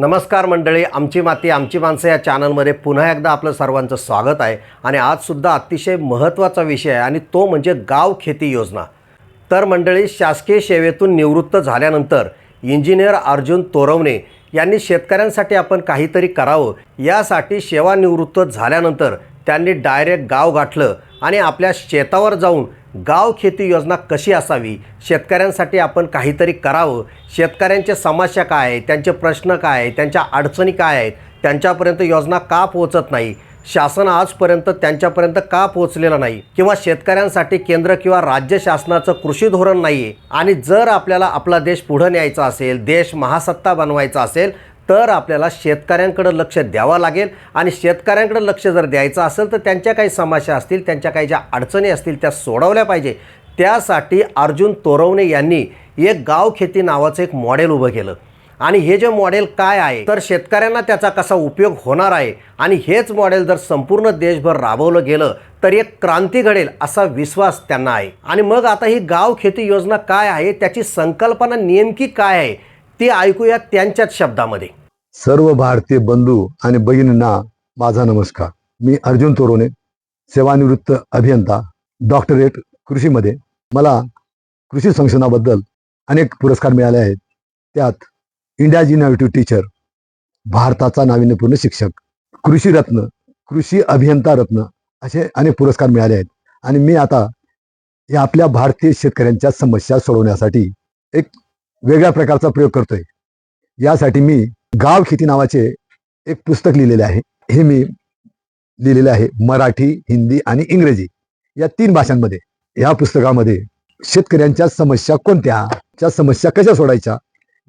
नमस्कार मंडळी आमची माती आमची माणसं या चॅनलमध्ये पुन्हा एकदा आपलं सर्वांचं स्वागत आहे. आणि आजसुद्धा अतिशय महत्त्वाचा विषय आहे आणि तो म्हणजे गाव खेती योजना. तर मंडळी शासकीय सेवेतून निवृत्त झाल्यानंतर इंजिनियर अर्जुन तोरवणे यांनी शेतकऱ्यांसाठी आपण काहीतरी करावं. यासाठी सेवानिवृत्त झाल्यानंतर त्यांनी डायरेक्ट गाव गाठलं. आणि आपल्या शेतावर जाऊन गाव खेती योजना कशी असावी? शेतकऱ्यांसाठी आपण काहीतरी करावं. शेतकऱ्यांच्या समस्या काय आहे त्यांचे प्रश्न काय आहे त्यांच्या अडचणी काय आहेत? त्यांच्यापर्यंत योजना का पोहोचत नाही? शासन आजपर्यंत त्यांच्यापर्यंत का पोहोचलेलं नाही? किंवा शेतकऱ्यांसाठी केंद्र किंवा राज्य शासनाचं कृषी धोरण नाही आहे आणि जर आपल्याला आपला देश पुढं न्यायचा असेल देश महासत्ता बनवायचा असेल तर आपल्याला शेतकऱ्यांकडं लक्ष द्यावं लागेल. आणि शेतकऱ्यांकडं लक्ष जर द्यायचं असेल तर त्यांच्या काही समस्या असतील त्यांच्या काही ज्या अडचणी असतील त्या सोडवल्या पाहिजे. त्यासाठी अर्जुन तोरवणे यांनी एक गाव खेती नावाचं एक मॉडेल उभं केलं. आणि हे जे मॉडेल काय आहे? तर शेतकऱ्यांना त्याचा कसा उपयोग होणार आहे? आणि हेच मॉडेल जर संपूर्ण देशभर राबवलं गेलं तर एक क्रांती घडेल असा विश्वास त्यांना आहे. आणि मग आता ही गाव खेती योजना काय आहे? त्याची संकल्पना नेमकी काय आहे? ती ऐकूया त्यांच्याच शब्दामध्ये. सर्व भारतीय बंधू आणि बहिणींना माझा नमस्कार. मी अर्जुन तोरोने सेवानिवृत्त अभियंता डॉक्टरेट कृषीमध्ये. मला कृषी संशोधनाबद्दल अनेक पुरस्कार मिळाले आहेत. त्यात इंडियाज इनोव्हेटिव्ह टीचर भारताचा नाविन्यपूर्ण शिक्षक कृषी रत्न कृषी अभियंता रत्न असे अनेक पुरस्कार मिळाले आहेत. आणि मी आता या आपल्या भारतीय शेतकऱ्यांच्या समस्या सोडवण्यासाठी एक वेगळ्या प्रकारचा प्रयोग करतोय. यासाठी मी गाव खेती नावाचे एक पुस्तक लिहिलेले आहे. हे मी लिहिलेले आहे. मराठी हिंदी आणि इंग्रजी या तीन भाषांमध्ये. या पुस्तकामध्ये शेतकऱ्यांच्या समस्या कोणत्या त्या समस्या कशा सोडायच्या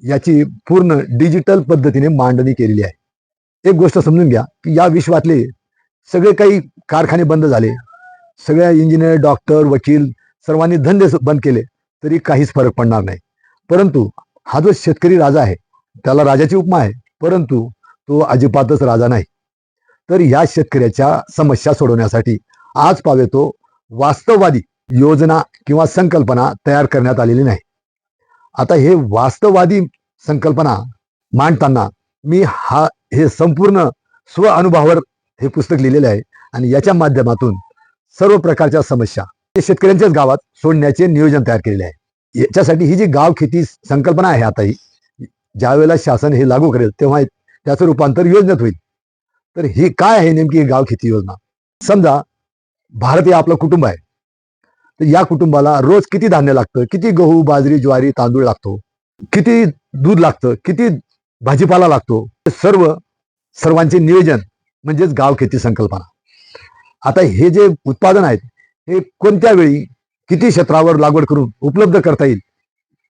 याची पूर्ण डिजिटल पद्धतीने मांडणी केलेली आहे. एक गोष्ट समजून घ्या की या विश्वातले सगळे काही कारखाने बंद झाले. सगळ्या इंजिनियर डॉक्टर वकील सर्वांनी धंदे बंद केले. तरी काहीच फरक पडणार नाही. परंतु हा जो शेतकरी राजा आहे त्याला राजाची उपमा आहे परंतु तो अजिबातच राजा नाही. तर या शेतकऱ्याच्या समस्या सोडवण्यासाठी आज पावे तो वास्तववादी योजना किंवा संकल्पना तयार करण्यात आलेली नाही. आता हे वास्तववादी संकल्पना मांडताना मी हा हे संपूर्ण स्व अनुभवावर हे पुस्तक लिहिलेलं आहे आणि याच्या माध्यमातून सर्व प्रकारच्या समस्या हे शेतकऱ्यांच्याच गावात सोडण्याचे नियोजन तयार केलेले आहे. याच्यासाठी ही जी गाव खेती संकल्पना आहे आता ही ज्या वेळेला शासन हे लागू करेल तेव्हा त्याचं रूपांतर योजनेत होईल. तर ही काय आहे नेमकी गाव खेती योजना? समजा भारत हे आपलं कुटुंब आहे. तर या कुटुंबाला रोज किती धान्य लागतं? किती गहू बाजरी ज्वारी तांदूळ लागतो? किती दूध लागतं? किती भाजीपाला लागतो? हे सर्व सर्वांचे नियोजन म्हणजेच गाव खेती संकल्पना. आता हे जे उत्पादन आहेत हे कोणत्या वेळी किती क्षेत्रावर लागवड करून उपलब्ध करता येईल?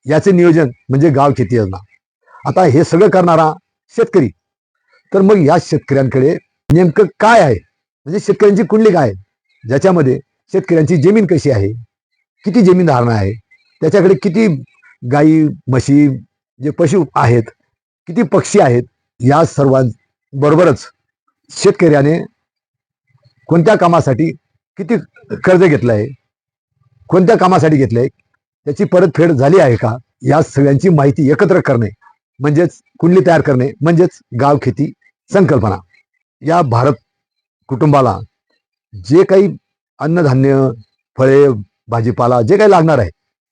याचे नियोजन म्हणजे गाव खेती योजना. आता हे सगळं करणारा शेतकरी. तर मग या शेतकऱ्यांकडे नेमकं काय आहे? म्हणजे शेतकऱ्यांची कुंडली काय आहे ज्याच्यामध्ये शेतकऱ्यांची जमीन कशी आहे? किती जमीन धारणा आहे? त्याच्याकडे किती गाई म्हशी जे पशु आहेत किती पक्षी आहेत? या सर्वांबरोबरच शेतकऱ्याने कोणत्या कामासाठी किती कर्ज घेतलं आहे? कोणत्या कामासाठी घेतलं आहे? त्याची परतफेड झाली आहे का? या सगळ्यांची माहिती एकत्र करणे. म्हणजेच कुंडली तयार करणे म्हणजेच गाव खेती संकल्पना. या भारत कुटुंबाला जे काही अन्नधान्य फळे भाजीपाला जे काही लागणार आहे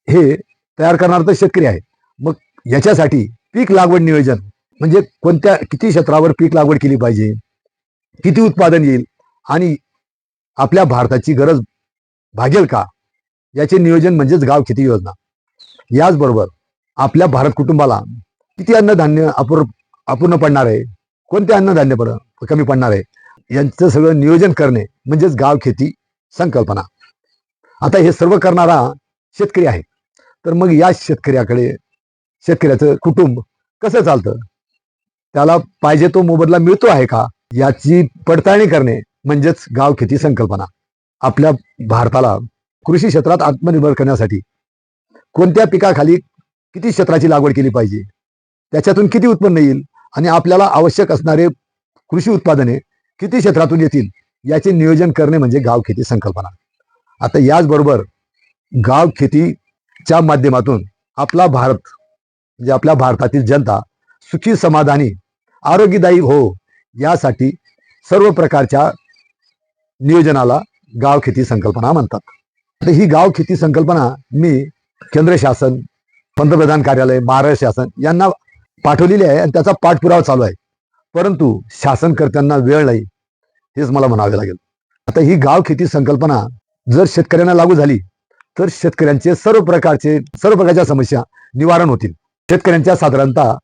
हे तयार करणार तर शेतकरी आहे. मग याच्यासाठी पीक लागवड नियोजन म्हणजे कोणत्या किती क्षेत्रावर पीक लागवड केली पाहिजे किती उत्पादन येईल आणि आपल्या भारताची गरज भागेल का? याचे नियोजन म्हणजेच गाव खेती योजना. याचबरोबर आपल्या भारत कुटुंबाला किती अन्नधान्य अपूर अपूर्ण पडणार आहे? कोणते अन्नधान्य पड कमी पडणार आहे? यांचं सगळं नियोजन करणे म्हणजेच गाव खेती संकल्पना. आता हे सर्व करणारा शेतकरी आहे. तर मग या शेतकऱ्याकडे शेतकऱ्याचं कुटुंब कसं चालतं? त्याला पाहिजे तो मोबदला मिळतो आहे का? याची पडताळणी करणे म्हणजेच गाव खेती संकल्पना. आपल्या भारताला कृषी क्षेत्रात आत्मनिर्भर करण्यासाठी कोणत्या पिकाखाली किती क्षेत्राची लागवड केली पाहिजे? त्याच्यातून किती उत्पन्न येईल? आणि आपल्याला आवश्यक असणारे कृषी उत्पादने किती क्षेत्रातून येतील? याचे नियोजन करणे म्हणजे गाव खेती संकल्पना. आता याचबरोबर गाव खेतीच्या माध्यमातून आपला भारत म्हणजे आपल्या भारतातील जनता सुखी समाधानी आरोग्यदायी हो यासाठी सर्व प्रकारच्या नियोजनाला गाव खेती संकल्पना म्हणतात. तर ही गाव खेती संकल्पना मी केंद्र शासन पंतप्रधान कार्यालय महाराष्ट्र शासन यांना पाठवलेली आहे आणि त्याचा पाठपुरावा चालू आहे. परंतु शासनकर्त्यांना वेळ नाही हेच मला म्हणावे लागेल. आता ही गाव खेती संकल्पना जर शेतकऱ्यांना लागू झाली तर शेतकऱ्यांचे सर्व प्रकारचे सर्व प्रकारच्या समस्या निवारण होतील. शेतकऱ्यांच्या साधारणतः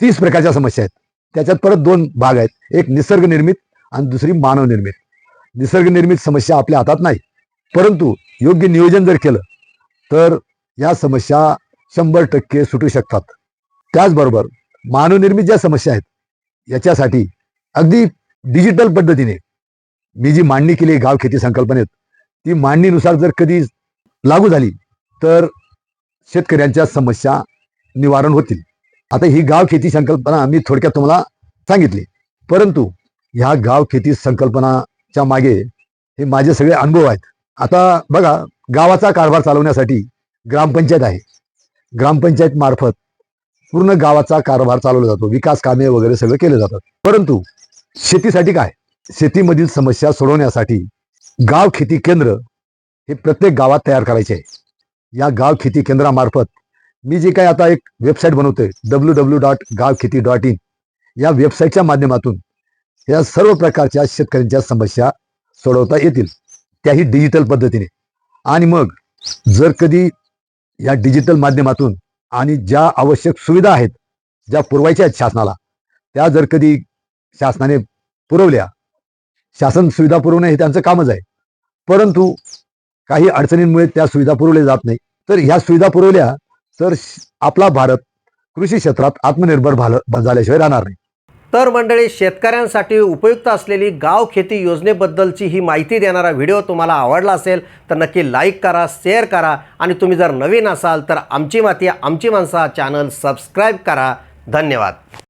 तीस प्रकारच्या समस्या आहेत. त्याच्यात परत दोन भाग आहेत. एक निसर्ग निर्मित आणि दुसरी मानव निर्मित निसर्ग निर्मित समस्या आपल्या हातात नाही. परंतु योग्य नियोजन जर केलं तर या समस्या शंभर टक्के सुटू शकतात. त्याचबरोबर मानवनिर्मित ज्या समस्या आहेत याच्यासाठी अगदी डिजिटल पद्धतीने मी जी मांडणी केली गाव खेती संकल्पनेत ती मांडणीनुसार जर कधी लागू झाली तर शेतकऱ्यांच्या समस्या निवारण होतील. आता ही गाव खेती संकल्पना मी थोडक्यात तुम्हाला सांगितली. परंतु ह्या गाव खेती संकल्पनाच्या मागे हे माझे सगळे अनुभव आहेत. आता बघा गावाचा कारभार चालवण्यासाठी ग्रामपंचायत आहे. ग्रामपंचायत मार्फत पूर्ण गावाचा कारभार चालवला जातो. विकास कामे वगैरे सगळं केले जातात. परंतु शेतीसाठी काय? शेतीमधील समस्या सोडवण्यासाठी गाव खेती केंद्र हे प्रत्येक गावात तयार करायचे आहे. या गाव खेती केंद्रामार्फत मी जे काय आता एक वेबसाईट बनवतोय डब्ल्यू डब्ल्यू डॉट गाव खेती डॉट इन या वेबसाईटच्या माध्यमातून या सर्व प्रकारच्या शेतकऱ्यांच्या समस्या सोडवता येतील. त्याही डिजिटल पद्धतीने. आणि मग जर कधी या डिजिटल माध्यमातून आणि ज्या आवश्यक सुविधा आहेत ज्या पुरवायच्या आहेत शासनाला त्या जर कधी शासनाने पुरवल्या शासन सुविधा पुरवणे हे त्यांचं कामच आहे. परंतु काही अडचणींमुळे त्या सुविधा पुरवल्या जात नाही. तर ह्या सुविधा पुरवल्या तर आपला भारत कृषी क्षेत्रात आत्मनिर्भर भाल- झाल्याशिवाय राहणार नाही. तर मंडळी शेतकऱ्यांसाठी उपयुक्त असलेली गाव खेती योजनेबद्दलची ही माहिती देणारा व्हिडिओ तुम्हाला आवडला असेल तर नक्की लाईक करा शेअर करा आणि तुम्ही जर नवीन असाल तर आमची माती आमची माणसा चॅनल सबस्क्राईब करा. धन्यवाद.